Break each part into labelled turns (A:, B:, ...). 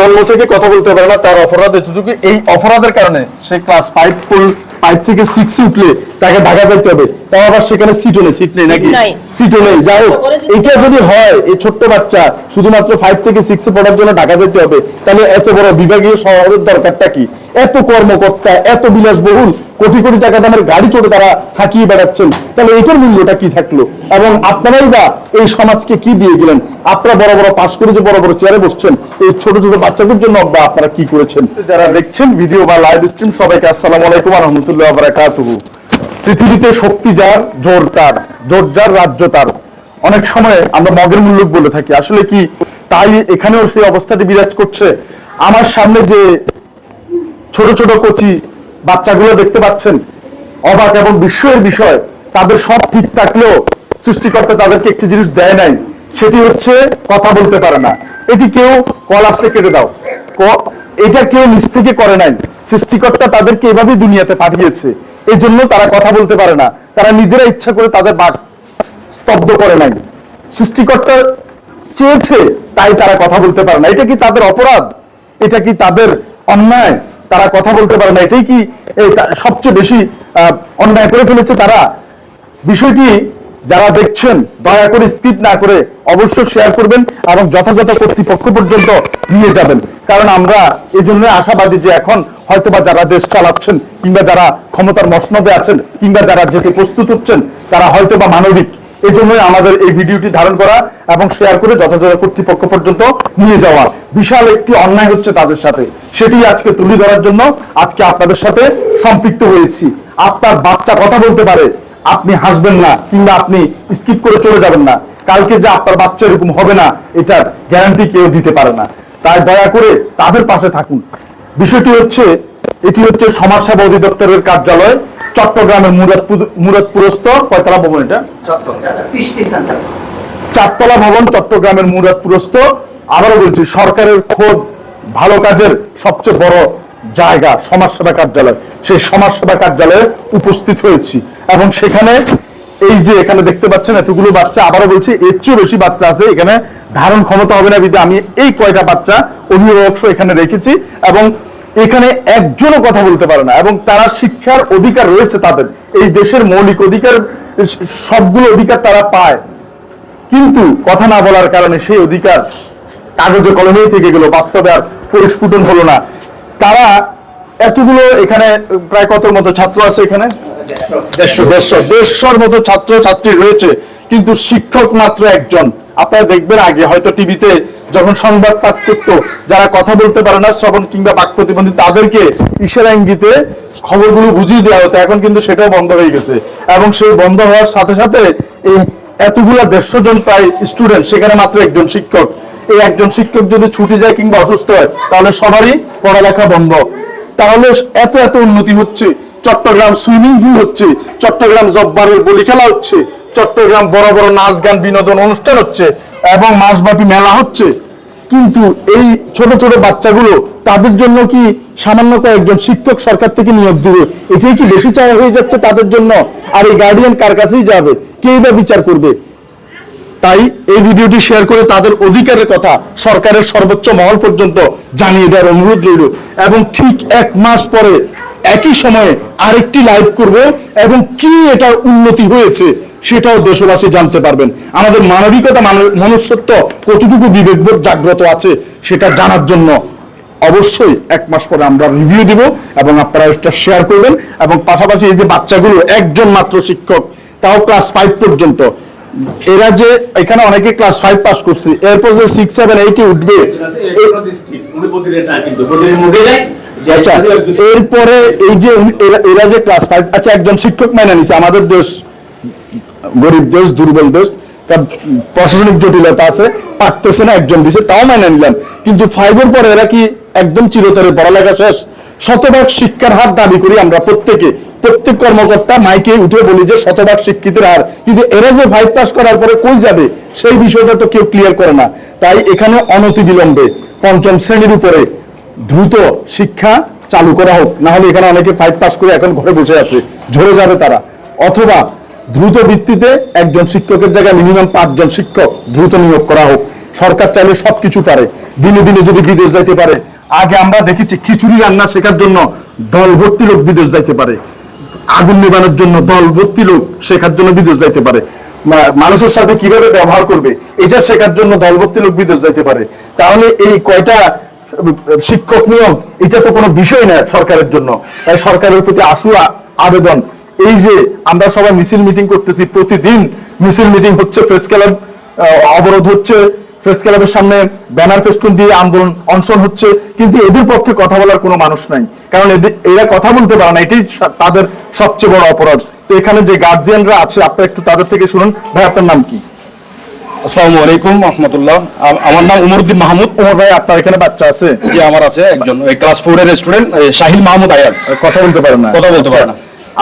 A: জন্ম থেকে কথা বলতে পারে না তার অপরাধ এতটুকু। এই অপরাধের কারণে সে ক্লাস ফাইভ ফাইভ থেকে সিক্স উঠলে তাকে ঢাকা যাইতে হবে। তাও আবার সেখানে সিটও নেই সিট নেই নাকি?
B: সিট
A: সিটও নেই। যাই হোক এটা যদি হয় এই ছোট্ট বাচ্চা শুধুমাত্র ফাইভ থেকে সিক্সে পড়ার জন্য ঢাকা যাইতে হবে তাহলে এত বড় বিভাগীয় শহরের দরকারটা কি? এত কর্মকর্তা, এত বিলাসবহুল, কোটি কোটি টাকা দামের গাড়ি চড়ে তারা হাঁকিয়ে বেড়াচ্ছেন। তাহলে এটার মূল্যটা কি থাকল? এবং আপনারাই বা এই সমাজকে কি দিয়ে গেলেন? আপনারা বড় বড় পাশ করে যে বড় বড় চেয়ারে বসছেন, এই ছোট ছোট বাচ্চাদের জন্য বা আপনারা কি করেছেন? যারা দেখছেন ভিডিও বা লাইভ স্ট্রিম সবাইকে আসসালামু আলাইকুম রহমতুল্লাহ বারাকাতুহু। পৃথিবীতে শক্তি যার, জোর তার, জোর যার, রাজ্য তার। অনেক সময় আমরা মগের মূল্য বলে থাকি। আসলে কি তাই এখানেও সেই অবস্থাটি বিরাজ করছে? আমার সামনে যে ছোট ছোট কচি বাচ্চাগুলো দেখতে পাচ্ছেন। অবাক এবং বিস্ময়ের বিষয়, তাদের সব ঠিক থাকলেও সৃষ্টিকর্তা তাদেরকে একটি জিনিস দেয় নাই, সেটি হচ্ছে কথা বলতে পারে না। এটি কেউ কল আসলে কেটে দাও। এটা কেউ নিজ থেকে করে নাই। সৃষ্টিকর্তা তাদেরকে এভাবেই দুনিয়াতে পাঠিয়েছে। এই জন্য তারা কথা বলতে পারে না। তারা নিজেরা ইচ্ছা করে তাদের বাক স্তব্ধ করে নাই। সৃষ্টিকর্তা চেয়েছে, তাই তারা কথা বলতে পারে না। এটা কি তাদের অপরাধ? এটা কি তাদের অন্যায়? তারা কথা বলতে পারে না, এটাই কি সবচেয়ে বেশি অন্যায় করে ফেলেছে তারা? বিষয়টি যারা দেখছেন, দয়া করে স্কিপ না করে অবশ্যই শেয়ার করবেন এবং যথাযথ কর্তৃপক্ষ পর্যন্ত নিয়ে যাবেন। কারণ আমরা এই জন্য আশাবাদী যে এখন হয়তোবা যারা দেশ চালাচ্ছেন কিংবা যারা ক্ষমতার মসনদে আছেন কিংবা যারা যেতে প্রস্তুত হচ্ছেন, তারা হয়তোবা মানবিক এই জন্যই আমাদের এই ভিডিওটি ধারণ করা এবং শেয়ার করে যথাযথ কর্তৃপক্ষ পর্যন্ত নিয়ে যাওয়া। বিশাল একটি অন্যায় হচ্ছে তাদের সাথে। সেটি আজকে তুলে ধরার জন্য আজকে আপনাদের সাথে সম্পৃক্ত হয়েছি। আপনার বাচ্চা কথা বলতে পারে, আপনি হাসবেন না কিংবা আপনি স্কিপ করে চলে যাবেন না। কালকে যে আপনার বাচ্চা এরকম হবে না, এটার গ্যারান্টি কেউ দিতে পারে না। তাই দয়া করে তাদের পাশে থাকুন। বিষয়টি হচ্ছে, এটি হচ্ছে সমাজসেবা অধিদপ্তরের কার্যালয়। চট্টগ্রামের মুরাদপুর, মুরাদপুরস্থ কয়তলা ভবন এটা? চারতলা ভবন, চট্টগ্রামের মুরাদপুরস্থ। আবারও বলছি, সরকারের খোদ ভালো কাজের সবচেয়ে বড় জায়গা সমাজসেবা কার্যালয়। সেই সমাজসেবা কার্যালয়ে উপস্থিত হয়েছি। এবং সেখানে এই যে এখানে দেখতে পাচ্ছেন, এতগুলো বাচ্চা, আবারও বলছি, এর চেয়েও বেশি বাচ্চা আছে। এখানে ধারণ ক্ষমতা হবে না বিধে আমি এই কয়টা বাচ্চা, অভিভাবক এখানে রেখেছি। এবং এখানে একজনও কথা বলতে পারে না এবং তারা শিক্ষার অধিকার রয়েছে তাদের। এই দেশের মৌলিক অধিকার সবগুলো অধিকার তারা পায়। কিন্তু কথা না বলার কারণে সেই অধিকার কাগজে কলমেই থেকে গেল বাস্তবে আর পরিস্ফুটন হলো না। তারা এতগুলো এখানে প্রায় কত মতো ছাত্র আছে এখানে? দেড়শো। দেড়শো। দেড়শোর মতো ছাত্র ছাত্রী রয়েছে কিন্তু শিক্ষক মাত্র একজন। আপনারা দেখবেন আগে হয়তো টিভিতে যখন সংবাদ পাঠ করতো, যারা কথা বলতে পারে না, শ্রবণ কিংবা বাক প্রতিবন্ধী, তাদেরকে ইশারা ইঙ্গিতে খবরগুলো বুঝিয়ে দেওয়া হতো। এখন কিন্তু সেটাও বন্ধ হয়ে গেছে। এবং সেই বন্ধ হওয়ার সাথে সাথে এই এতগুলা দেড়শো জন প্রায় স্টুডেন্ট সেখানে মাত্র একজন শিক্ষক। এই একজন শিক্ষক যদি ছুটি যায় কিংবা অসুস্থ হয়, তাহলে সবারই পড়ালেখা বন্ধ। তাহলে এত এত উন্নতি হচ্ছে। চট্টগ্রাম সুইমিং পুল হচ্ছে, চট্টগ্রাম জব্বারের বলি খেলা হচ্ছে। চট্টগ্রাম বড় বড় নাচ গান বিনোদন অনুষ্ঠান হচ্ছে এবং মাসব্যাপী মেলা হচ্ছে। কিন্তু এই ছোট ছোট বাচ্চাগুলো তাদের জন্য কি সামান্য কয়েকজন শিক্ষক সরকার থেকে নিয়োগ দিবে? এটাই কি বেশি চাওয়া হয়ে যাচ্ছে তাদের জন্য? আর এই গার্ডিয়ান কার কাছেই যাবে? কেই বা বিচার করবে? তাই এই ভিডিওটি শেয়ার করে তাদের অধিকারের কথা সরকারের সর্বোচ্চ মহল পর্যন্ত জানিয়ে দেওয়ার অনুরোধ রইল। এবং ঠিক এক মাস পরে একই সময়ে আরেকটি লাইভ করব এবং কি এটার উন্নতি হয়েছে সেটাও দেশবাসী জানতে পারবেন। আমাদের মানবিকতা, মানব- মনুষ্যত্ব কতটুকু বিবেকবোধ জাগ্রত আছে সেটা জানার জন্য অবশ্যই এক মাস পরে আমরা রিভিউ দিব এবং আপনারা এটা শেয়ার করবেন এবং পাশাপাশি এই যে বাচ্চাগুলো, একজন মাত্র শিক্ষক, তাও ক্লাস ফাইভ পর্যন্ত। এরা যে এখানে অনেকে ক্লাস ফাইভ পাস করছে, এরপর যে সিক্স সেভেন এইটে উঠবে আচ্ছা এরপরে এই যে এরা যে ক্লাস ফাইভ আচ্ছা একজন শিক্ষক মেনে নিছে, আমাদের দেশ গরিব দেশ, দুর্বল দেশ, তার প্রশাসনিক জটিলতা আছে, পারতেছে না, একজন দিছে, তাও মেনে নিলাম কিন্তু ফাইভের পরে এরা কি একদম চিরতরে পড়ালেখা শেষ? শতভাগ শিক্ষার হার দাবি করি আমরা প্রত্যেকে। প্রত্যেক কর্মকর্তা মাইকে উঠে বলি যে শতভাগ শিক্ষিতের হার। কিন্তু এরা যে ফাইভ পাস করার পরে কই যাবে? সেই বিষয়টা তো কেউ ক্লিয়ার করে না। তাই এখানে অনতি বিলম্বে পঞ্চম শ্রেণির উপরে দ্রুত শিক্ষা চালু করা হোক। না হলে এখানে অনেকে ফাইভ পাস করে এখন ঘরে বসে আছে। ঝরে যাবে তারা। অথবা দ্রুত ভিত্তিতে একজন শিক্ষকের জায়গায় মিনিমাম পাঁচজন শিক্ষক দ্রুত নিয়োগ করা হোক। সরকার চাইলে সবকিছু পারে। দিনে দিনে যদি বিদেশ যাইতে পারে, আগে আমরা দেখেছি খিচুড়ি রান্না শেখার জন্য দল ভর্তি লোক বিদেশ যাইতে পারে। আগুন নেবানোর জন্য দল ভর্তি লোক শেখার জন্য বিদেশ যাইতে পারে। মানুষের সাথে কীভাবে ব্যবহার করবে, এটা শেখার জন্য দল ভর্তি লোক বিদেশ যাইতে পারে। তাহলে এই কয়টা শিক্ষক নিয়োগ, এটা তো কোনো বিষয় না সরকারের জন্য। তাই সরকারের প্রতি আশু আ- আবেদন। এই যে আমরা সবাই মিছিল মিটিং করতেছি প্রতিদিন মিছিল মিটিং হচ্ছে প্রেস ক্লাব অবরোধ হচ্ছে প্রেস ক্লাবের সামনে ব্যানার ফেস্টুন দিয়ে আন্দোলন অনশন হচ্ছে কিন্তু এদের পক্ষে কথা বলার কোনো মানুষ নাই। কারণ এদের এরা কথা বলতে পারে না এটাই তাদের সবচেয়ে বড় অপরাধ। তো এখানে যে গার্জিয়ানরা আছে আপনারা একটু তাদের থেকে শুনুন। ভাই আপনার নাম কি?
C: আসসালামু আলাইকুম রহমতুল্লাহ। আমার নাম উমরুদ্দিন মাহমুদ।
A: ওমর ভাই আপনার এখানে বাচ্চা আছে?
C: যে আমার আছে একজন ক্লাস ফোর এর স্টুডেন্ট শাহিল মাহমুদ আয়াজ।
A: কথা বলতে পারে না।
C: কথা বলতে পারে না।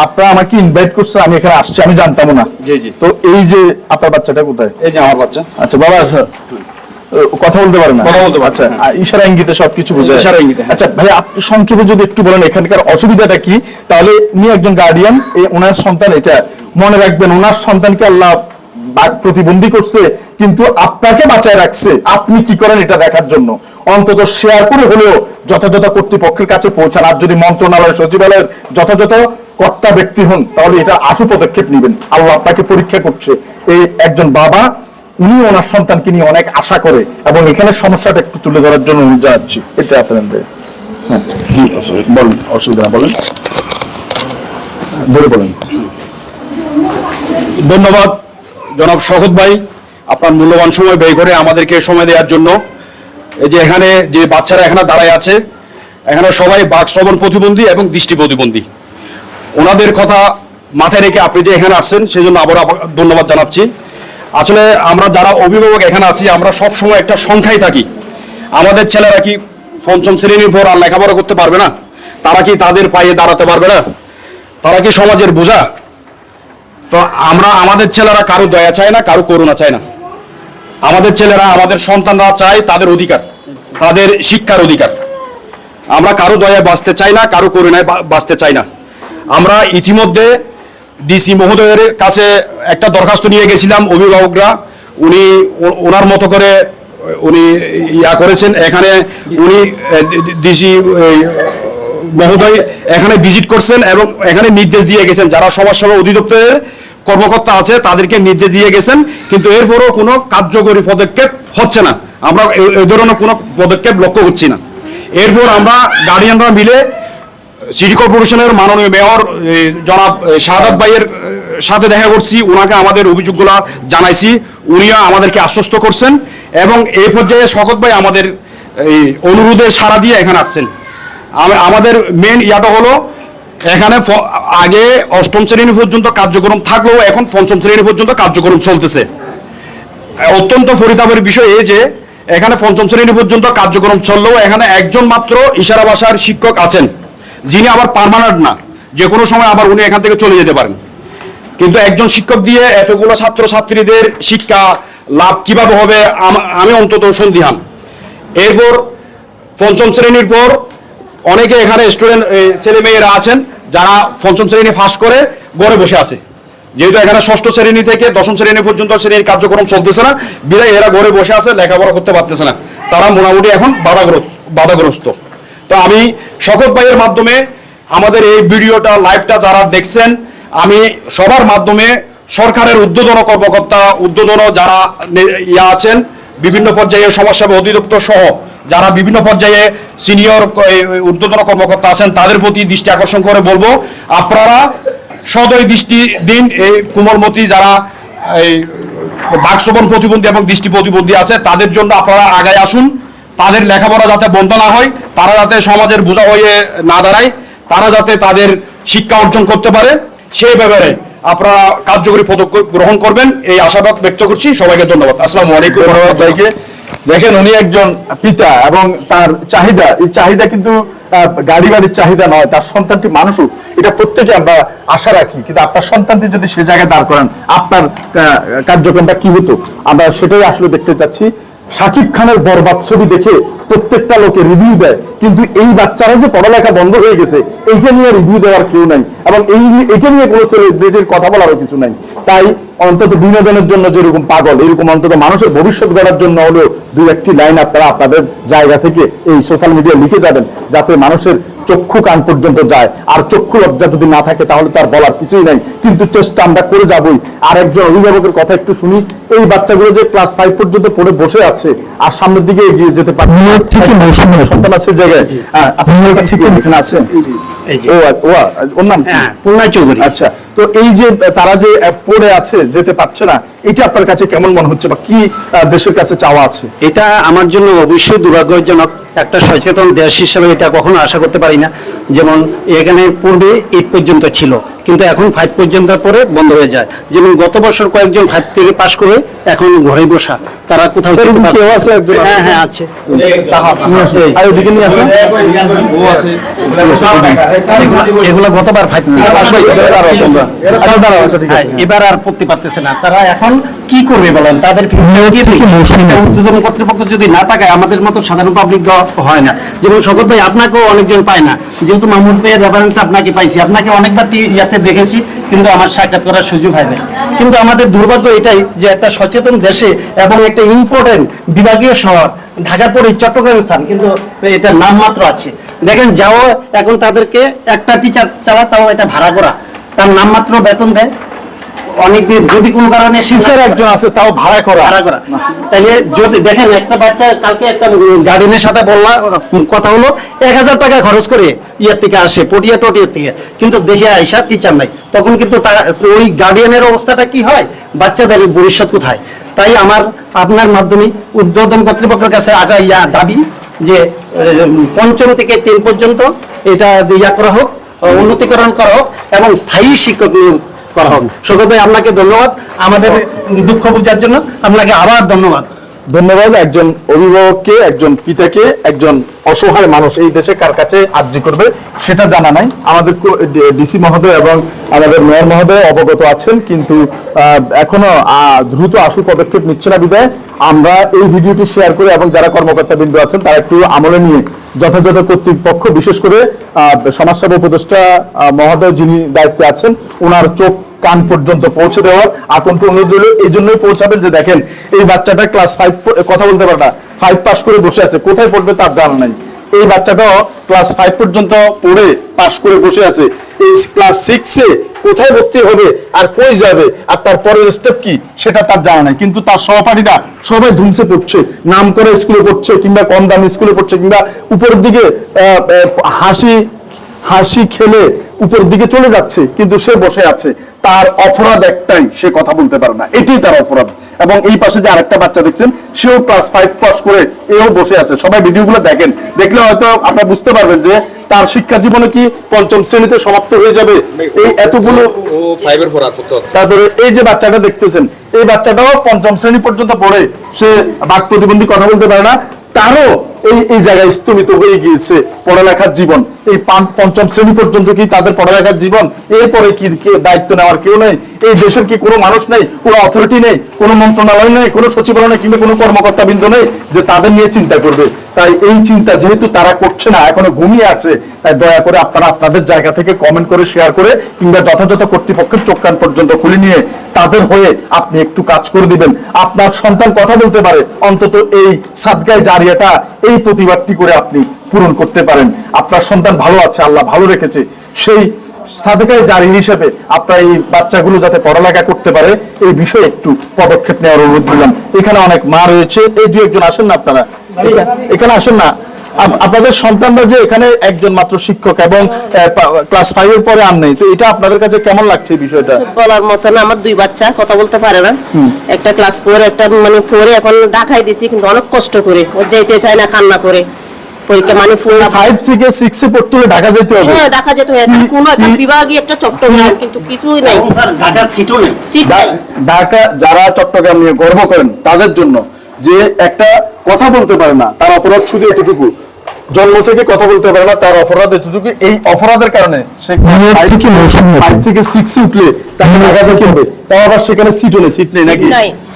A: আপনারা আমাকে ইনভাইট করছে আমি এখানে আসছি আমি জানতাম না।
C: জি, জি।
A: তো এই যে আপনার বাচ্চাটা কোথায়?
C: এই যে আমার বাচ্চা।
A: আচ্ছা বাবা কথা বলতে পারে না।
C: কথা বলতে
A: আচ্ছা ইশারা ইঙ্গিতে সবকিছু বোঝায়
C: ইশারা ইঙ্গিতে, হ্যাঁ।
A: আচ্ছা ভাই আপনি সংক্ষেপে যদি একটু বলেন এখানকার অসুবিধাটা কি? তাহলে উনি একজন গার্ডিয়ান এই ওনার সন্তান এটা। মনে রাখবেন ওনার সন্তানকে আল্লাহ প্রতিবন্ধী করছে কিন্তু আপনাকে বাঁচায় রাখছে। আপনি কি করেন এটা দেখার জন্য? অন্তত শেয়ার করে হলেও যথাযথ কর্তৃপক্ষের কাছে পৌঁছান। আর যদি মন্ত্রণালয় সচিবালয়ের যথাযথ কর্তা ব্যক্তি হন, তাহলে এটা আশু পদক্ষেপ নেবেন। আল্লাহ আপনাকে পরীক্ষা করছে। এই একজন বাবা, উনি ওনার সন্তানকে নিয়ে অনেক আশা করে এবং এখানে সমস্যাটা একটু তুলে ধরার জন্য অনুরোধ জানাচ্ছি এটা আপনাদের হ্যাঁ জি, বলুন, অসুবিধা বলেন। ধরে বলেন।
C: ধন্যবাদ, জনাব শহদ ভাই। আপনার মূল্যবান সময় ব্যয় করে আমাদেরকে সময় দেওয়ার জন্য। এই যে এখানে যে বাচ্চারা এখানে দাঁড়ায় আছে, এখানে সবাই বাক শ্রবণ প্রতিবন্ধী এবং দৃষ্টি প্রতিবন্ধী। ওনাদের কথা মাথায় রেখে আপনি যে এখানে আসছেন সেই জন্য আবার আবার ধন্যবাদ জানাচ্ছি। আসলে আমরা যারা অভিভাবক এখানে আছি, আমরা সব সময় একটা সংখ্যায় থাকি। আমাদের ছেলেরা কি পঞ্চম শ্রেণির পর আর লেখাপড়া করতে পারবে না? তারা কি তাদের পায়ে দাঁড়াতে পারবে না? তারা কি সমাজের বোঝা? তো আমরা, আমাদের ছেলেরা কারও দয়া চায় না, কারও করুণা চায় না। আমাদের ছেলেরা, আমাদের সন্তানরা চায় তাদের অধিকার, তাদের শিক্ষার অধিকার। আমরা কারও দয়ায় বাঁচতে চাই না, কারও করুণায় বাঁচতে চাই না। আমরা ইতিমধ্যে ডিসি মহোদয়ের কাছে একটা দরখাস্ত নিয়ে গেছিলাম, অভিভাবকরা। উনি ওনার মতো করে, উনি ইয়া করেছেন, এখানে উনি ডিসি মহোদয় এখানে ভিজিট করছেন এবং এখানে নির্দেশ দিয়ে গেছেন। যারা সমাজসেবা অধিদপ্তরের কর্মকর্তা আছে, তাদেরকে নির্দেশ দিয়ে গেছেন, কিন্তু এরপরও কোনো কার্যকরী পদক্ষেপ হচ্ছে না। আমরা এ- এ ধরনের কোনো পদক্ষেপ লক্ষ্য করছি না। এরপর আমরা গার্ডিয়ানরা মিলে সিটি কর্পোরেশনের মাননীয় মেয়র জনাব এ, শাহাদাত ভাইয়ের সাথে দেখা করছি। ওনাকে আমাদের অভিযোগগুলো জানাইছি। উনিও আমাদেরকে আশ্বস্ত করছেন এবং এই পর্যায়ে শকত ভাই আমাদের এই অনুরোধে সাড়া দিয়ে এখানে আসছেন। আমাদের মেন ইয়াটা হলো এখানে আগে অষ্টম শ্রেণি পর্যন্ত কার্যক্রম থাকলেও এখন পঞ্চম শ্রেণি পর্যন্ত কার্যক্রম চলতেছে। অত্যন্ত ফরিতাবের বিষয় এই যে এখানে পঞ্চম শ্রেণি পর্যন্ত কার্যক্রম চললেও এখানে একজন মাত্র ইশারা ভাষার শিক্ষক আছেন। যিনি আবার পার্মানেন্ট না যে কোনো সময় আবার উনি এখান থেকে চলে যেতে পারেন। কিন্তু একজন শিক্ষক দিয়ে এতগুলো ছাত্র ছাত্রীদের শিক্ষা লাভ কীভাবে হবে, আমি অন্তত সন্দিহান। এরপর পঞ্চম শ্রেণির পর অনেকে এখানে স্টুডেন্ট ছেলে মেয়েরা আছেন, যারা পঞ্চম শ্রেণি ফাঁস করে ঘরে বসে আছে। যেহেতু এখানে ষষ্ঠ শ্রেণি থেকে দশম শ্রেণি পর্যন্ত শ্রেণির কার্যক্রম চলতেছে না বিদায় এরা ঘরে বসে আছে, লেখাপড়া করতে পারতেছে না। তারা মোটামুটি এখন বাধাগ্রস্ত বাধাগ্রস্ত। তো আমি শকত ভাইয়ের মাধ্যমে আমাদের এই ভিডিওটা, লাইভটা যারা দেখছেন, আমি সবার মাধ্যমে সরকারের উদ্বোধন কর্মকর্তা উদ্বোধন যারা ইয়া আছেন, বিভিন্ন পর্যায়ে সমাজসেবা অধিদপ্তর সহ যারা বিভিন্ন পর্যায়ে সিনিয়র উদ্বোধন কর্মকর্তা আছেন, তাদের প্রতি দৃষ্টি আকর্ষণ করে বলব। আপনারা সদয় দৃষ্টি দিন, এই কোমলমতি যারা এই বাকশ্রবণ প্রতিবন্ধী এবং দৃষ্টি প্রতিবন্ধী আছে, তাদের জন্য আপনারা আগায় আসুন। তাদের লেখাপড়া যাতে বন্ধ না হয় তারা যাতে সমাজের বোঝা হয়ে না দাঁড়ায় তারা যাতে তাদের শিক্ষা অর্জন করতে পারে সেই ব্যাপারে আপনারা কার্যকরী পদক্ষেপ গ্রহণ করবেন এই আশাবাদ ব্যক্ত করছি। সবাইকে ধন্যবাদ। আসসালামু আলাইকুম
A: ভাইকে। দেখেন উনি একজন পিতা এবং তার চাহিদা এই চাহিদা কিন্তু গাড়ি বাড়ির চাহিদা নয় তার সন্তানটি মানুষও। এটা প্রত্যেকে আমরা আশা রাখি। কিন্তু আপনার সন্তানটি যদি সে জায়গায় দাঁড় করান আপনার কার্যক্রমটা কি হতো? আমরা সেটাই আসলে দেখতে চাচ্ছি। শাকিব খানের বরবাদ ছবি দেখে প্রত্যেকটা লোকে রিভিউ দেয়। কিন্তু এই বাচ্চারা যে পড়ালেখা বন্ধ হয়ে গেছে, এইটা নিয়ে রিভিউ দেওয়ার কেউ নাই। এবং এই এটা নিয়ে কোনো সেলিব্রিটির কথা বলারও কিছু নাই। তাই অন্তত বিনোদনের জন্য যেরকম পাগল, এরকম অন্তত মানুষের ভবিষ্যৎ গড়ার জন্য হলেও দুই একটি লাইন আপনারা আপনাদের জায়গা থেকে এই সোশ্যাল মিডিয়া লিখে যাবেন, যাতে মানুষের চক্ষু কান পর্যন্ত যায়। আর চক্ষু লজ্জা যদি না থাকে তাহলে তার বলার কিছুই নাই। কিন্তু চেষ্টা আমরা করে যাবই। আর একজন অভিভাবকের কথা একটু শুনি। এই বাচ্চাগুলো যে ক্লাস ফাইভ পর্যন্ত পড়ে বসে আছে আর সামনের দিকে এগিয়ে যেতে পারে সন্তান আছে জায়গায়। হ্যাঁ, আপনি ঠিক এখানে আছেন? ওর নাম?
D: হ্যাঁ চৌধুরী।
A: আচ্ছা তো এই যে তারা যে পড়ে আছে যেতে পারছে না এটা আপনার কাছে কেমন মনে হচ্ছে বা কি দেশের কাছে চাওয়া আছে?
D: এটা আমার জন্য অবশ্যই দুর্ভাগ্যজনক। একটা সচেতন দেশ হিসেবে এটা কখনো আশা করতে পারি না। যেমন এখানে পূর্বে এইট পর্যন্ত ছিল কিন্তু এখন ফাইভ পর্যন্ত পরে বন্ধ হয়ে যায়। যেমন গত বছর কয়েকজন ফাইভ থেকে পাশ করে এখন ঘরে বসা। তারা কোথাও হ্যাঁ হ্যাঁ আছে। এগুলো- গতবার ফাইভ থেকে।
A: আচ্ছা, আচ্ছা।
D: হ্যাঁ, এবার আর পড়তে পারতেছে না। তারা এখন কি করবে বলেন? তাদের ঊর্ধ্বতন কর্তৃপক্ষ যদি না তাকায় আমাদের মতো সাধারণ পাবলিক হয় না। যেমন শকত ভাই, আপনাকেও অনেকজন পায় না। যেহেতু মাহমুদ ভাইয়ের রেফারেন্স আপনাকে পাইছি। আপনাকে অনেকবার ইয়াতে দেখেছি, কিন্তু আমার সাক্ষাৎ করার সুযোগ হয় না কিন্তু আমাদের দুর্ভাগ্য এটাই যে একটা সচেতন দেশে এবং একটা ইম্পর্টেন্ট বিভাগীয় শহর, ঢাকার পরে চট্টগ্রাম স্থান, কিন্তু এটা নামমাত্র আছে। দেখেন, যাও এখন তাদেরকে, একটা টিচার চালা তাও এটা ভাড়া করা। তার নামমাত্র বেতন দেয়। অনেকদিন যদি কোনো কারণে
A: টিচার একজন আছে তাও ভাড়া করা?
D: ভাড়া করা। তাহলে যদি দেখেন একটা বাচ্চা কালকে একটা গার্ডেনের সাথে বললাম কথা হলো এক হাজার টাকা খরচ করে ইয়ার থেকে আসে পটিয়া টটিয়ার থেকে। কিন্তু দেখে আইসা টিচার নাই। তখন কিন্তু তারা ওই গার্ডিয়ানের অবস্থাটা কি হয়? বাচ্চাদের ভবিষ্যৎ কোথায়? তাই আমার আপনার মাধ্যমে উদ্বোধন কর্তৃপক্ষের কাছে আগা ইয়া দাবি যে পঞ্চম থেকে টেন পর্যন্ত এটা ইয়া করা হোক উন্নতিকরণ করা হোক এবং স্থায়ী শিক্ষক নিয়োগ করা হোক। সকল ভাই আপনাকে ধন্যবাদ। আমাদের দুঃখ বুঝার জন্য আপনাকে আবার ধন্যবাদ।
A: ধন্যবাদ, একজন অভিভাবককে, একজন পিতাকে, একজন অসহায় মানুষ এই দেশে কার কাছে আর্জি করবে সেটা জানা নাই। আমাদের ডিসি মহোদয় এবং আমাদের মেয়র মহোদয় অবগত আছেন, কিন্তু এখনও দ্রুত আশু পদক্ষেপ নিচ্ছে না বিদায় আমরা এই ভিডিওটি শেয়ার করে এবং যারা কর্মকর্তা বিন্দু আছেন, তারা একটু আমলে নিয়ে যথাযথ কর্তৃপক্ষ, বিশেষ করে সমাজসেবা উপদেষ্টা মহোদয় যিনি দায়িত্বে আছেন ওনার চোখ কান পর্যন্ত পৌঁছে দেওয়ার আকণ্ঠ অনুরোধ এই জন্যই পৌঁছাবেন যে দেখেন, এই বাচ্চাটা ক্লাস ফাইভ কথা বলতে পারে না। ফাইভ পাস করে বসে আছে। কোথায় পড়বে তার জানা নাই। এই বাচ্চাটাও ক্লাস ফাইভ পর্যন্ত পড়ে পাস করে বসে আছে। এই ক্লাস সিক্সে কোথায় ভর্তি হবে, আর কই যাবে, আর তার পরের স্টেপ কি, সেটা তার জানা নাই। কিন্তু তার সহপাঠীরা সবাই ধুমসে পড়ছে। নাম করে স্কুলে পড়ছে, কিংবা কম দামি স্কুলে পড়ছে, কিংবা উপরের দিকে হাসি হাসি খেলে উপরের দিকে চলে যাচ্ছে কিন্তু সে বসে আছে। তার অপরাধ একটাই সে কথা বলতে পারে না। এটাই তার অপরাধ। এবং এই পাশে যে আরেকটা বাচ্চা দেখছেন সেও ক্লাস ফাইভ পাস করে এও বসে আছে। সবাই ভিডিওগুলো দেখেন। দেখলে হয়তো আপনারা বুঝতে পারবেন যে তার শিক্ষা জীবনে কি পঞ্চম শ্রেণীতে সমাপ্ত হয়ে যাবে। এই এতগুলো তারপরে এই যে বাচ্চাটা দেখতেছেন এই বাচ্চাটাও পঞ্চম শ্রেণি পর্যন্ত পড়ে। সে বাক প্রতিবন্ধী কথা বলতে পারে না। তারও এই এই জায়গায় স্তমিত হয়ে গিয়েছে। পড়ালেখার জীবন। এই পঞ্চম শ্রেণি পর্যন্ত কি তাদের পড়ালেখার জীবন? এরপরে কি দায়িত্ব নেওয়ার কেউ নেই? এই দেশের কি কোনো মানুষ নেই? কোনো অথরিটি নেই? কোনো মন্ত্রণালয় নেই? কোনো সচিবালয় নেই? কিংবা কোনো কর্মকর্তা বিন্দু নেই যে তাদের নিয়ে চিন্তা করবে? তাই এই চিন্তা যেহেতু তারা করছে না, এখনও ঘুমিয়ে আছে, তাই দয়া করে আপনারা আপনাদের জায়গা থেকে কমেন্ট করে শেয়ার করে, কিংবা যথাযথ কর্তৃপক্ষের চোখ কান পর্যন্ত খুলে নিয়ে তাদের হয়ে আপনি একটু কাজ করে দিবেন। আপনার সন্তান কথা বলতে পারে, অন্তত এই সাদগায় জারিয়াটা, এই প্রতিবাদটি করে আপনি পূরণ করতে পারেন। আপনার সন্তান ভালো আছে আল্লাহ ভালো রেখেছে। সেই সাদেকায় জারি হিসেবে আপনার এই বাচ্চাগুলো যাতে পড়ালেখা করতে পারে এই বিষয়ে একটু পদক্ষেপ নেওয়ার অনুরোধ দিলাম। এখানে অনেক মা রয়েছে। এই দু একজন আসেন না আপনারা? এখানে আসেন না? আপনাদের সন্তানরা যে এখানে একজন মাত্র শিক্ষক এবং ক্লাস ফাইভ এর পরে আর নেই। তো এটা আপনাদের কাছে কেমন লাগছে বিষয়টা?
E: বলার মতো না আমার দুই বাচ্চা কথা বলতে পারে না। একটা ক্লাস ফোর একটা মানে ফোরে এখন ঢাকায় দিছি কিন্তু অনেক কষ্ট করে। ও যেতে চায় না কান্না করে। পরীক্ষা মানে ফোর
A: ফাইভ থেকে সিক্সে পড়তে হলে ঢাকা যেতে হবে।
E: হ্যাঁ ঢাকা যেতে হয়।
A: কি-
E: কোনো একটা বিভাগই একটা চট্টগ্রাম কিন্তু কিছুই নাই।
D: ঢাকা সিটও নেই।
E: সিট নাই।
A: ঢাকা যারা চট্টগ্রাম নিয়ে গর্ব করেন তাদের জন্য যে একটা কথা বলতে পারে না তার অপরাধ শুধু এতটুকু। জন্ম থেকে কথা বলতে পারে না তার অপরাধ এতটুকু। এই অপরাধের কারণে সে ফাইভ থেকে সিক্স উঠলে তাকে তাও আবার সেখানে সিটও নেই সিট নেই নাকি।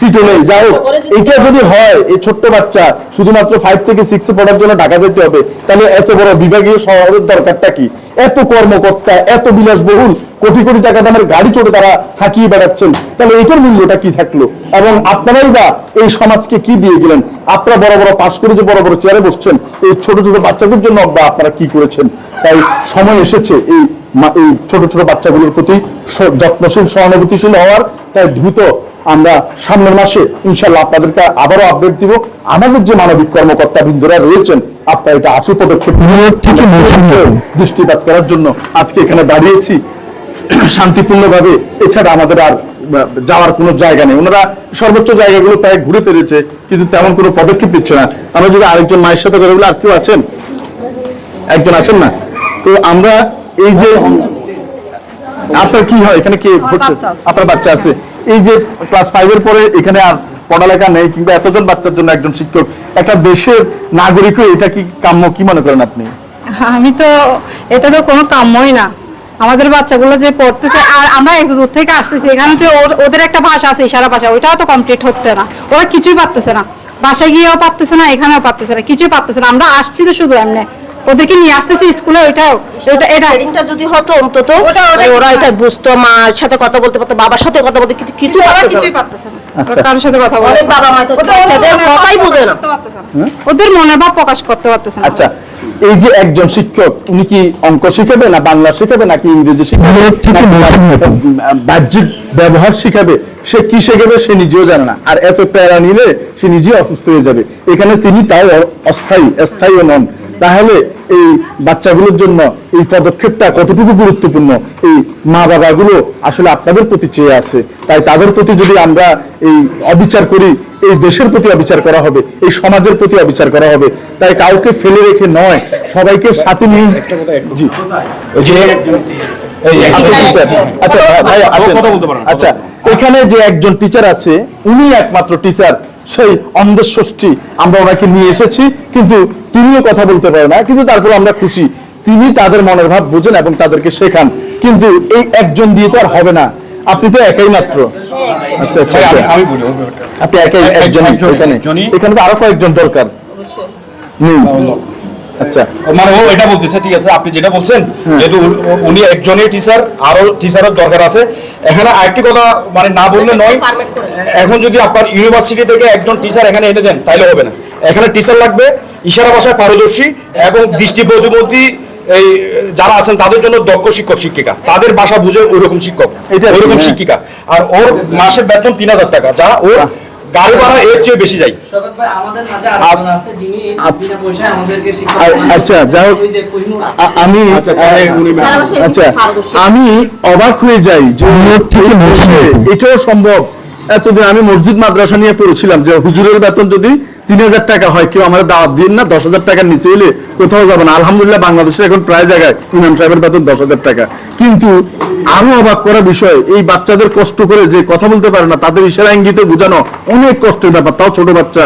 A: সিটও নেই। যাই হোক এটা যদি হয় এই ছোট্ট বাচ্চা শুধুমাত্র ফাইভ থেকে সিক্স পড়ার জন্য ঢাকা যেতে হবে তাহলে এত বড় বিভাগীয় শহরের দরকারটা কি? এত কর্মকর্তা, এত বিলাসবহুল, কোটি কোটি টাকা দামের গাড়ি চড়ে তারা হাঁকিয়ে বেড়াচ্ছেন। তাহলে এটার মূল্যটা কি থাকল? এবং আপনারাই বা এই সমাজকে কি দিয়ে গেলেন? আপনারা বড় বড় পাশ করে যে বড় বড় চেয়ারে বসছেন, এই ছোট ছোট বাচ্চাদের জন্য বা আপনারা কি করেছেন? তাই সময় এসেছে এই এই ছোট ছোট বাচ্চাগুলোর প্রতি যত্নশীল, সহানুভূতিশীল হওয়ার, তাই দ্রুত আমরা সামনের মাসে ইনশাল্লাহ আপনাদেরকে আবারও আপডেট দিব। আমাদের যে মানবিক কর্মকর্তা বৃন্দরা রয়েছেন আপনারা এটা আশু পদক্ষেপ দৃষ্টিপাত করার জন্য আজকে এখানে দাঁড়িয়েছি। শান্তিপূর্ণভাবে এছাড়া আমাদের আর যাওয়ার কোনো জায়গা নেই। ওনারা সর্বোচ্চ জায়গাগুলো প্রায় ঘুরে ফেলেছে কিন্তু তেমন কোনো পদক্ষেপ নিচ্ছে না। আমরা যদি আরেকজন মায়ের সাথে কথা বলি আর কেউ আছেন? একজন আছেন না? তো আমরা এই যে আপনার কি হয়? এখানে কি আপনার বাচ্চা আছে। এই যে ক্লাস ফাইভের পরে এখানে আর পড়ালেখা নেই কিংবা এতজন বাচ্চার জন্য একজন শিক্ষক, একটা দেশের নাগরিক এটা কি কাম্য? কি মনে করেন আপনি?
F: আমি তো, এটা তো কোনো কাম্যই না। আমাদের বাচ্চাগুলো যে পড়তেছে, আর আমরা এত দূর থেকে আসতেছি, এখানে যে ওদের একটা ভাষা আছে, ইশারা ভাষা, ওইটাও তো কমপ্লিট হচ্ছে না। ওরা কিছুই পারতেছে না। বাসায় গিয়েও পারতেছে না, এখানেও পারতেছে না, কিছুই পারতেছে না। আমরা আসছি তো শুধু এমনি। ওদেরকে নিয়ে আসতেছি স্কুলে ওইটাও এটা।
E: যদি হতো অন্তত
F: ওটা
E: ওরা এটা বুঝতো মার সাথে কথা বলতে পারতো বাবার সাথে কথা বলতে কিন্তু কিছু পারতেছে
F: কিছুই পারতেছে না।
A: আচ্ছা।
F: কারোর সাথে কথা বলে
E: বাবা মাই তো বাচ্চাদের কথাই বোঝে না।
F: করতে পারতেছে না। ওদের মনের ভাব প্রকাশ করতে পারতেছে না।
A: আচ্ছা এই যে একজন শিক্ষক উনি কি অঙ্ক শিখাবে না বাংলা শিখাবে নাকি ইংরেজি শিখাবে? বাহ্যিক ব্যবহার শিখাবে? সে কি শেখাবে সে নিজেও জানে না। আর এত প্যারা নিলে সে নিজেই অসুস্থ হয়ে যাবে। এখানে তিনি তাও অস্থায়ী স্থায়ী নন। তাহলে এই বাচ্চাগুলোর জন্য এই পদক্ষেপটা কতটুকু গুরুত্বপূর্ণ? এই মা বাবাগুলো আসলে আপনাদের প্রতি চেয়ে আছে। তাই তাদের প্রতি যদি আমরা এই অবিচার করি এই দেশের প্রতি অবিচার করা হবে এই সমাজের প্রতি অবিচার করা হবে তাই কাউকে ফেলে রেখে নয় সবাইকে সাথে নিয়ে জি। আচ্ছা ভাই। আচ্ছা এখানে যে একজন টিচার আছে উনি একমাত্র টিচার সেই অন্ধের ষষ্ঠী। আমরা ওনাকে নিয়ে এসেছি কিন্তু তিনিও কথা বলতে পারে না কিন্তু তারপর আমরা খুশি। তিনি তাদের মনের ভাব বোঝেন এবং তাদেরকে শেখান। কিন্তু এই একজন দিয়ে তো আর হবে না। আপনি তো একাই মাত্র। আচ্ছা আচ্ছা
C: আমি
A: আচ্ছা।
C: বলি
A: আপনি একাই একজন এখানে। এখানে তো আরও কয়েকজন দরকার। নেই আচ্ছা।
C: মানে ও এটা বলতেছে ঠিক আছে আপনি যেটা বলছেন যেহেতু উনি- একজনই টিচার আরও টিচারের দরকার আছে। এখানে আরেকটি কথা মানে না বললে নয় এখন যদি আপনার ইউনিভার্সিটি থেকে একজন টিচার এখানে এনে দেন তাহলে হবে না। এখানে টিচার লাগবে ইশারা ভাষায় পারদর্শী এবং দৃষ্টি প্রতিবন্ধী এই যারা আছেন তাদের জন্য দক্ষ শিক্ষক শিক্ষিকা। তাদের ভাষা বুঝে ওইরকম শিক্ষক ওইরকম
A: হ্যাঁ।
C: শিক্ষিকা। আর ওর মাসের বেতন তিন হাজার টাকা যারা ওর গাড়ি ভাড়া এর চেয়ে বেশি যায়।
B: শওকত ভাই আমাদের মাঝে আরেকজন আছে যিনি
A: আপ-
B: বিনা পয়সায় আমাদেরকে শিক্ষা
A: আ- আচ্ছা, যাই হোক। আমি
C: আচ্ছা, আচ্ছা,
E: মাসে
A: আচ্ছা আমি অবাক হয়ে যাই যে এটাও সম্ভব। এতদিন আমি মসজিদ মাদ্রাসা নিয়ে পড়েছিলাম যে হুজুরের বেতন যদি তিন হাজার টাকা হয়, কেউ আমাদের দাওয়াত দিন না, দশ হাজার টাকার নিচে হলে কোথাও যাবে না। আলহামদুলিল্লাহ বাংলাদেশে এখন প্রায় জায়গায় ইমাম সাহেবের বেতন দশ হাজার টাকা। কিন্তু আরও অবাক করা বিষয়, এই বাচ্চাদের কষ্ট করে যে কথা বলতে পারে না, তাদের ইশারা ইঙ্গিতে বোঝানো অনেক কষ্টের ব্যাপার, তাও ছোট বাচ্চা।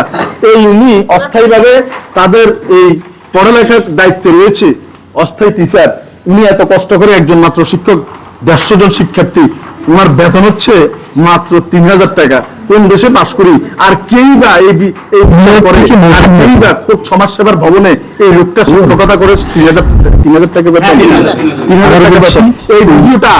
A: এই উনি অস্থায়ীভাবে তাদের এই পড়ালেখার দায়িত্বে রয়েছে। অস্থায়ী টিচার উনি এত কষ্ট করে একজন মাত্র শিক্ষক, দেড়শো জন শিক্ষার্থী ওনার বেতন হচ্ছে মাত্র তিন হাজার টাকা। কোন দেশে পাশ করি? আর কেই বা এই বিচার করে? আর কেই বা খোদ সমাজ সেবার ভবনে এই লোকটা শিক্ষকতা করে তিন হাজার তিন হাজার টাকা বেতন তিন হাজার। টাকা বেতন এই ভিডিওটা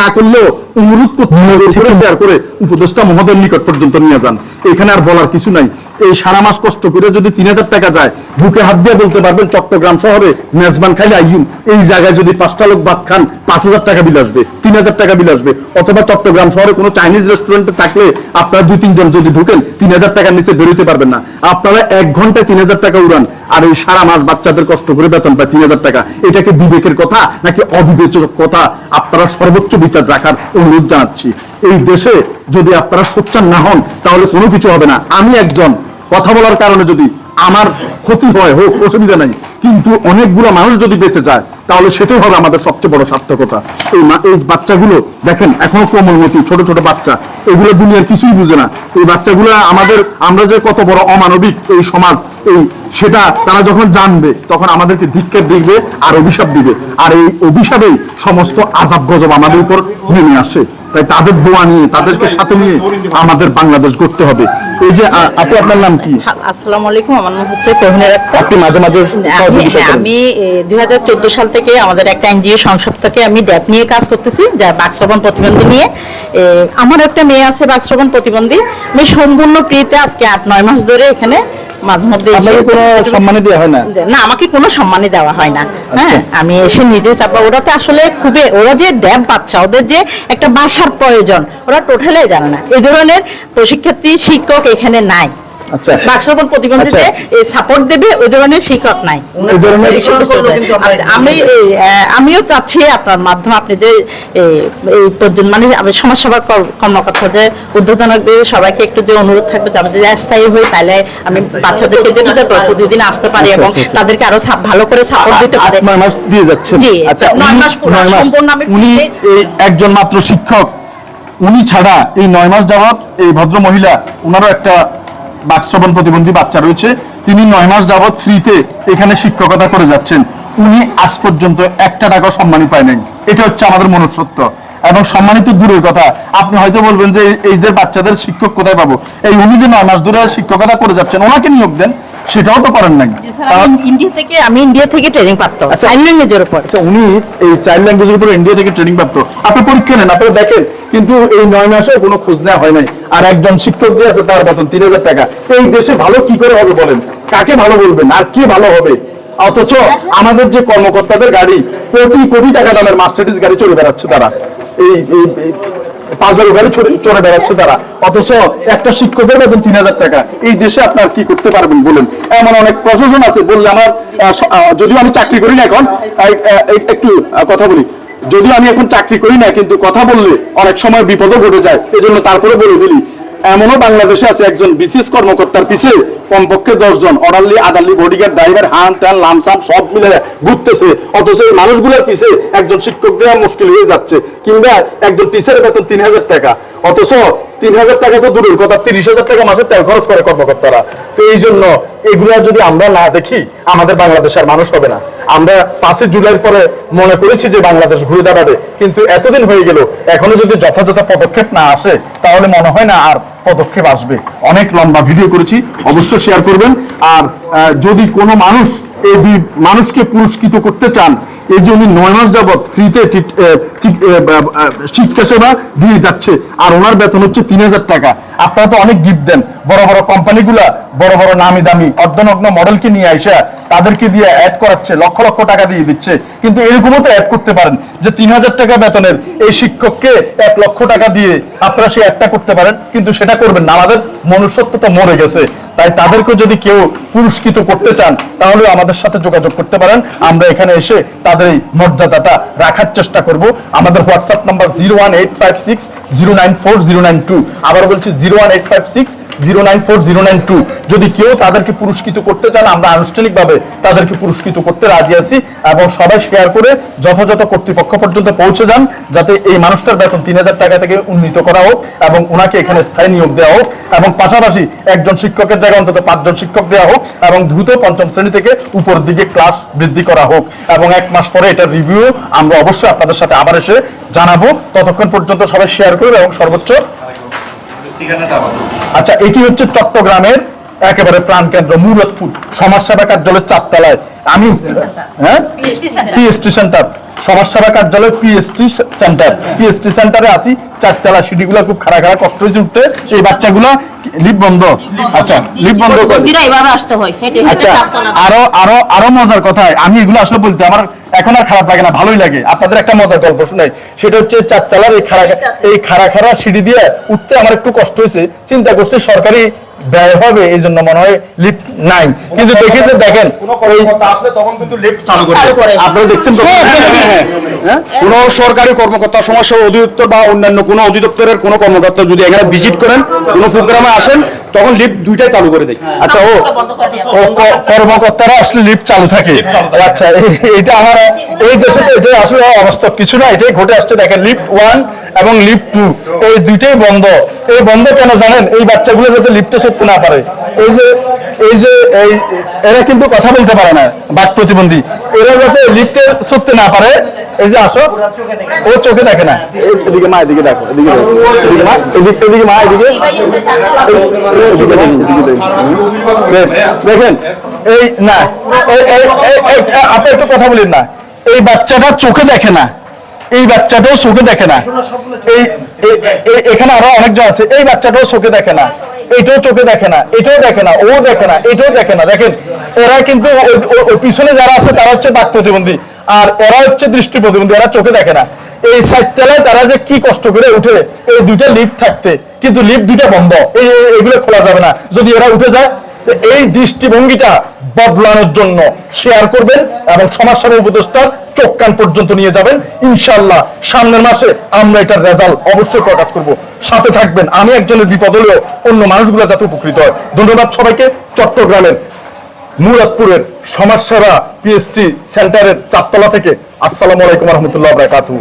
A: না করলেও অনুরোধ করছি জোর করে শেয়ার করে উপদেষ্টা মহোদয়ের নিকট পর্যন্ত নিয়ে যান। এখানে আর বলার কিছু নাই। এই সারা মাস কষ্ট করে যদি তিন হাজার টাকা যায় বুকে হাত দিয়ে বলতে পারবেন চট্টগ্রাম শহরে মেজবান খাইলে আইয়ুম। এই জায়গায় যদি পাঁচটা লোক ভাত খান পাঁচ হাজার টাকা বিল আসবে তিন হাজার টাকা বিল আসবে। অথবা চট্টগ্রাম শহরে কোনো চাইনিজ রেস্টুরেন্টে থাকলে আপনারা দুই তিনজন যদি ঢুকেন তিন হাজার টাকার নিচে বেরোতে পারবেন না। আপনারা এক ঘন্টায় তিন হাজার টাকা উড়ান। আর এই সারা মাস বাচ্চাদের কষ্ট করে বেতন পায় তিন হাজার টাকা এটাকে বিবেকের কথা নাকি অবিবেচক কথা? আপনারা সর্বোচ্চ বিচার রাখার অনুরোধ জানাচ্ছি। এই দেশে যদি আপনারা সোচ্চার না হন, তাহলে কোনো কিছু হবে না। আমি একজন, কথা বলার কারণে যদি আমার ক্ষতি হয়, হোক, অসুবিধা নাই। কিন্তু অনেকগুলো মানুষ যদি বেঁচে যায় তাহলে সেটাই হবে আমাদের সবচেয়ে বড় সার্থকতা। এই মা- এই বাচ্চাগুলো, দেখেন, এখনও কোমলমতি ছোট ছোট বাচ্চা। এগুলো দুনিয়ার কিছুই বুঝে না। এই বাচ্চাগুলো আমাদের, আমরা যে কত বড় অমানবিক এই সমাজ, এই সেটা তারা যখন জানবে, তখন আমাদেরকে ধিক্ষেপ দেখবে আর অভিশাপ দিবে। আর এই অভিশাপেই সমস্ত আজাব গজব আমাদের উপর নেমে আসে। তাই তাদের দোয়া নিয়ে তাদেরকে সাথে নিয়ে আমাদের বাংলাদেশ গড়তে হবে। এই যে আ, আপু আপনার নাম কি?
G: আসসালামু আলাইকুম আমার নাম হচ্ছে কোহিনের আক্তার
A: আপনি মাঝে মাঝে
G: আমি
A: সহযোগিতা
G: হ্যাঁ,
A: করেন।
G: আমি দুই হাজার চোদ্দ সাল থেকে আমাদের একটা এনজিও সংসদ থেকে আমি ড্যাপ নিয়ে কাজ করতেছি যা বাকশ্রবণ প্রতিবন্ধী নিয়ে। আমার একটা মেয়ে আছে বাকশ্রবণ প্রতিবন্ধী। আমি সম্পূর্ণ ফ্রিতে আজকে আট নয় মাস ধরে এখানে মাঝে মধ্যে
A: আপনাকে কোনো সম্মানই দেওয়া হয় না?
G: না আমাকে কোনো সম্মানই দেওয়া হয় না। হ্যাঁ
A: আচ্ছা।
G: আমি এসে নিজে চাপা ওরা তো আসলে খুবই ওরা যে ড্যাব বাচ্চা ওদের যে একটা বাসার প্রয়োজন ওরা টোটালে জানে না। এই ধরনের প্রশিক্ষার্থী শিক্ষক এখানে নাই।
A: আচ্ছা।
G: প্রতিবন্ধীতে সাপোর্ট দেবে ওই ধরনের শিক্ষক নাই। আচ্ছা, আমি আমিও চাচ্ছি আপনার মাধ্যমে আপনি যে এই এই পর্যন্ত মানে আমি সমাজসেবা কর্মকর্তা যে উদ্বোধনকদের সবাইকে একটু যে অনুরোধ থাকবে যে আমি যদি স্থায়ী হই তাহলে আমি বাচ্চাদেরকে প্রতিদিন আসতে পারি
A: আচ্ছা,
G: এবং
A: আচ্ছা, আচ্ছা।
G: তাদেরকে আরও ভালো করে সাপোর্ট দিতে পারে।
A: নয় মাস দিয়ে আচ্ছা
G: নয় মাস। সম্পূর্ণ আমি
A: উনি একজন মাত্র শিক্ষক। উনি ছাড়া এই নয় মাস এই ভদ্র মহিলা ওনারও একটা বাকশ্রবণ প্রতিবন্ধী বাচ্চা রয়েছে, তিনি নয় মাস যাবৎ ফ্রিতে এখানে শিক্ষকতা করে যাচ্ছেন। উনি আজ পর্যন্ত একটা টাকা সম্মানই পায় নাই। এটা হচ্ছে আমাদের মনুষ্যত্ব। এবং সম্মানিত দূরের কথা, আপনি হয়তো বলবেন যে এই যে বাচ্চাদের শিক্ষক কোথায় পাবো? এই উনি যে নয় মাস ধরে শিক্ষকতা করে যাচ্ছেন, ওনাকে নিয়োগ দেন। সেটাও তো করেন নাই।
G: ইন্ডিয়া থেকে আমি ইন্ডিয়া থেকে ট্রেনিং প্রাপ্ত। সাইন ল্যাঙ্গুয়েজের উপর।
A: আচ্ছা উনি এই চাইল্ড ল্যাঙ্গুয়েজের উপর ইন্ডিয়া থেকে ট্রেনিং প্রাপ্ত। আপনি পরীক্ষা নেন আপনারা দেখেন কিন্তু এই নয় মাসে কোনো খোঁজ নেওয়া হয় নাই। আর একজন শিক্ষক যে আছে তার বেতন তিন হাজার টাকা। এই দেশে ভালো কি করে হবে বলেন? কাকে ভালো বলবেন? আর কি ভালো হবে? অথচ আমাদের যে কর্মকর্তাদের গাড়ি কোটি কোটি টাকা দামের মার্সিডিজ গাড়ি চলে বেড়াচ্ছে তারা। এই এই পাজারো গাড়ি চড়ে বেড়াচ্ছে তারা। অথচ একটা শিক্ষকের বেতন তিন হাজার টাকা। এই দেশে আপনার কি করতে পারবেন বলুন? এমন অনেক প্রশাসন আছে, বললে আমার যদিও আমি চাকরি করি না এখন একটু কথা বলি। যদিও আমি এখন চাকরি করি না, কিন্তু কথা বললে অনেক সময় বিপদও ঘটে যায়। এজন্য জন্য তারপরে বলে ফেলি এমনও বাংলাদেশে আছে একজন বিশেষ কর্মকর্তার পিছে কমপক্ষে দশজন অর্ডারলি আদারলি বডিগার্ড ড্রাইভার হান, ত্যান লামসাম সব মিলে ঘুরতেছে। অথচ এই মানুষগুলোর পিছে একজন শিক্ষক দেওয়া মুশকিল হয়ে যাচ্ছে। কিংবা একজন টিচারের বেতন তিন হাজার টাকা। অথচ তিন হাজার টাকা তো দূরের কথা তিরিশ হাজার টাকা মাসে তেল খরচ করে কর্মকর্তারা। তো এই জন্য এগুলা যদি আমরা না দেখি, আমাদের বাংলাদেশের মানুষ হবে না। আমরা পাঁচই জুলাইয়ের পরে মনে করেছি যে বাংলাদেশ ঘুরে দাঁড়াবে, কিন্তু এতদিন হয়ে গেল, এখনও যদি যথাযথ পদক্ষেপ না আসে, তাহলে মনে হয় না আর পদক্ষেপ আসবে। অনেক লম্বা ভিডিও করেছি, অবশ্যই শেয়ার করবেন। আর যদি কোনো মানুষ এই দুই মানুষকে পুরস্কৃত করতে চান এই যে উনি নয় মাস যাবৎ ফ্রিতে শিক্ষা সেবা দিয়ে যাচ্ছে, আর ওনার বেতন হচ্ছে তিন হাজার টাকা। আপনারা তো অনেক গিফট দেন। বড় বড় কোম্পানিগুলা বড় বড় নামি দামি অর্ধনগ্ন মডেলকে নিয়ে আইসা তাদেরকে দিয়ে অ্যাড করাচ্ছে, লক্ষ লক্ষ টাকা দিয়ে দিচ্ছে। কিন্তু এরকমও তো অ্যাড করতে পারেন যে তিন হাজার টাকা বেতনের এই শিক্ষককে এক লক্ষ টাকা দিয়ে আপনারা সেই অ্যাডটা করতে পারেন, কিন্তু সেটা করবেন না। আমাদের মনুষ্যত্ব তো মরে গেছে। তাই তাদেরকে যদি কেউ পুরস্কৃত করতে চান তাহলে আমাদের সাথে যোগাযোগ করতে পারেন। আমরা এখানে এসে তাদের এই মর্যাদাটা রাখার চেষ্টা করব। আমাদের WhatsApp number zero one eight five six zero nine four zero nine two আবার বলছি zero one eight five six zero nine four zero nine two যদি কেউ তাদেরকে পুরস্কৃত করতে চান, আমরা আনুষ্ঠানিকভাবে তাদেরকে পুরস্কৃত করতে রাজি আছি এবং সবাই শেয়ার করে যথাযথ কর্তৃপক্ষ পর্যন্ত পৌঁছে যান, যাতে এই মানুষটার বেতন তিন হাজার টাকা থেকে উন্নীত করা হোক এবং ওনাকে এখানে স্থায়ী নিয়োগ দেওয়া হোক এবং পাশাপাশি একজন শিক্ষকের জায়গায় অন্তত পাঁচজন শিক্ষক দেওয়া হোক এবং দ্রুত পঞ্চম শ্রেণি থেকে উপর দিকে ক্লাস বৃদ্ধি করা হোক এবং এক মাস পরে এটা রিভিউ আমরা অবশ্যই আপনাদের সাথে আবার এসে জানাব। ততক্ষণ পর্যন্ত সবাই শেয়ার করবে এবং সর্বোচ্চ আচ্ছা এটি হচ্ছে চট্টগ্রামের একেবারে প্রাণকেন্দ্র মুরতপুর সমাজসেবা কার্যালয়ের চারতলায়। আমি হ্যাঁ? পিএসটি সেন্টার সমাজসেবা কার্যালয় পিএসটি সেন্টার পিএসটি সেন্টারে আছি চারতলা সিঁড়িগুলো খুব খাড়া খাড়া কষ্ট হয়েছে উঠতে। এই বাচ্চাগুলো লিফট বন্ধ। আচ্ছা লিফট বন্ধ আচ্ছা আরও আরও আরও মজার কথা আমি এগুলো আসলে বলতে আমার এখন আর খারাপ লাগে না ভালোই লাগে। আপনাদের একটা মজার গল্প শুনাই। সেটা হচ্ছে চারতলার এই খাড়া এই খাড়া খাড়া সিঁড়ি দিয়ে উঠতে আমার একটু কষ্ট হয়েছে চিন্তা করছে সরকারি ব্যয় হবে এই জন্য মনে হয় লিফট নাই। কিন্তু দেখে যে দেখেন ওই
C: চালু করে
E: চালু করে।
A: আপনারা দেখছেন তো?
E: হ্যাঁ, দেখছি।
A: হ্যাঁ?
C: কোন সরকারি কর্মকর্তা সমস্যা অধিদপ্তর বা অন্যান্য কোনো অধিদপ্তরের কোনো কর্মকর্তা যদি এখানে ভিজিট করেন কোনো প্রোগ্রামে আসেন তখন লিফট দুইটাই চালু করে দেয়।
A: আচ্ছা ও কর্মকর্তারা আসলে লিফট চালু থাকে। আচ্ছা এইটা আমার এই দেশে তো এটা আসলে অবাস্তব। কিছু না এটাই ঘটে আসছে। দেখেন লিফট ওয়ান এবং লিফট টু এই দুইটাই বন্ধ। এই বন্ধ কেন জানেন? এই বাচ্চাগুলো যাতে লিফটে চড়তে না পারে। এই যে এই যে এই এরা কিন্তু কথা বলতে পারে না বাক প্রতিবন্ধী। এরা যাতে লিফটে চড়তে না পারে এই যে আসো ও চোখে দেখে না। এদিকে মা এদিকে দেখো এদিকে মা এদিকে এদিকে মা এদিকে। দেখুন, এই না আপনি একটু কথা বলেন না। এই বাচ্চাটা চোখে দেখে না। এই বাচ্চাটাও চোখে দেখে না। এই এখানে আরও অনেকজন আছে। এই বাচ্চাটাও চোখে দেখে না। এটাও চোখে দেখে না। এটাও দেখে না। ও দেখে না। এটাও দেখে না। দেখেন এরা কিন্তু পিছনে যারা আছে তারা হচ্ছে বাক প্রতিবন্ধী। আর এরা হচ্ছে দৃষ্টি প্রতিবন্ধী। এরা চোখে দেখে না। এই সাইতলায় তারা যে কি কষ্ট করে উঠে এই দুইটা লিফট থাকতে। কিন্তু লিফট দুইটা বন্ধ। এই এই- এগুলো খোলা যাবে না। যদি এরা উঠে যায় এই দৃষ্টিভঙ্গিটা বদলানোর জন্য শেয়ার করবেন এবং সমাজসেবা উপদেষ্টার চোখ কান পর্যন্ত নিয়ে যাবেন। ইনশাল্লাহ সামনের মাসে আমরা এটার রেজাল্ট অবশ্যই প্রকাশ করব। সাথে থাকবেন আমি একজনের বিপদ হলেও অন্য মানুষগুলো যাতে উপকৃত হয়। ধন্যবাদ সবাইকে। চট্টগ্রামের মুরাদপুরের সমাজসেবা পিএসটি সেন্টারের চারতলা থেকে। আসসালামু আলাইকুম রহমতুল্লাহ বারাকাতুহু।